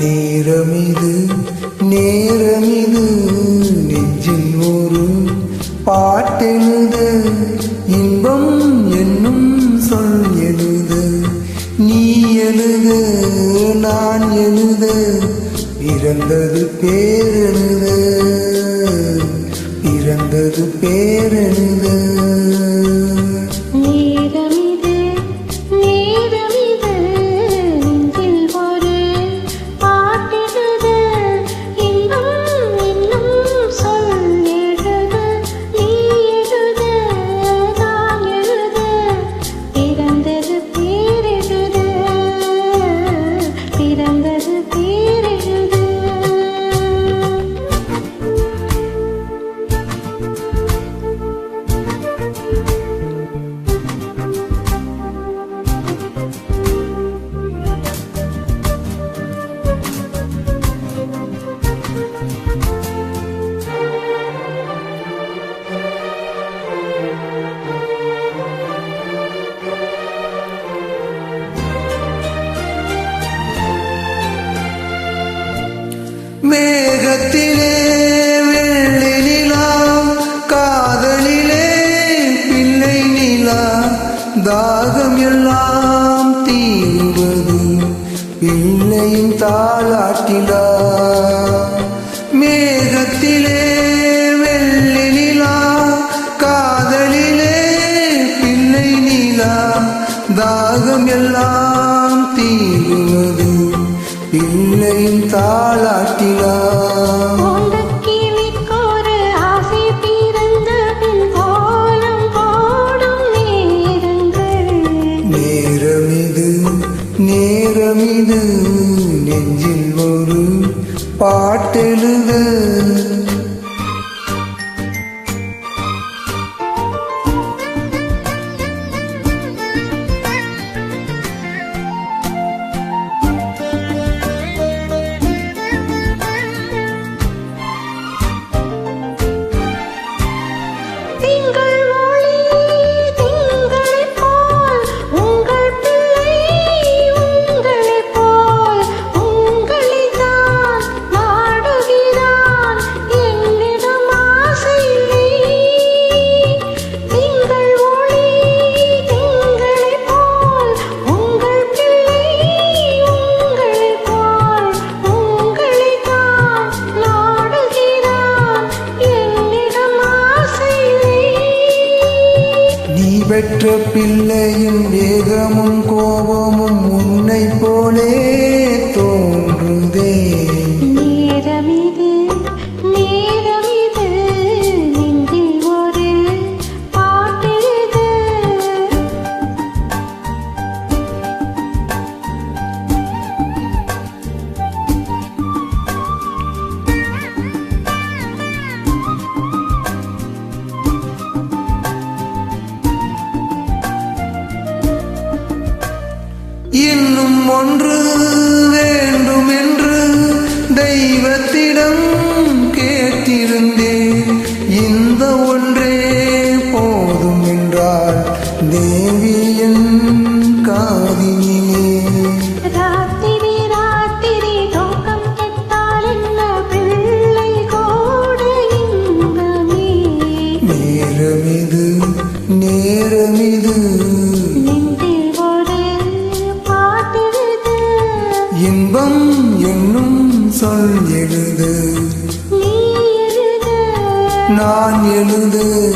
நேரமிது நேரமிது நெஞ்சில் ஒரு பாட்டெழுத இன்பம் என்னும் சொல் எழுத. நீ எழுத நான் எழுத பிறந்தது பேரெழுத பிறந்தது பேரெழுத. மேகத்திலே வெள்ளி நிலா காதலிலே பிள்ளை நிலா தாகம் எல்லாம் தீர்வது பிள்ளையின் தாளாட்டிலா. மேகத்திலே வெள்ளி நிலா காதலிலே பிள்ளை நிலா தாகம் எல்லாம் தீர்வது பிள்ளையின் தாளாட்டிலா. நேரமிது நெஞ்சில் ஒரு பாட்டெழுத. பெற்ற பிள்ளையின் வேகமும் கோபமும் உன்னை போலே. ஒன்று வேண்டும் என்று தெய்வத்திடம் கேட்டிருந்தேன். இந்த ஒன்றே போதும் என்றால் தேவியன் காதினிலே ராத்திரி இன்பம் என்னும் சொல் எழுது. நான் எழுது.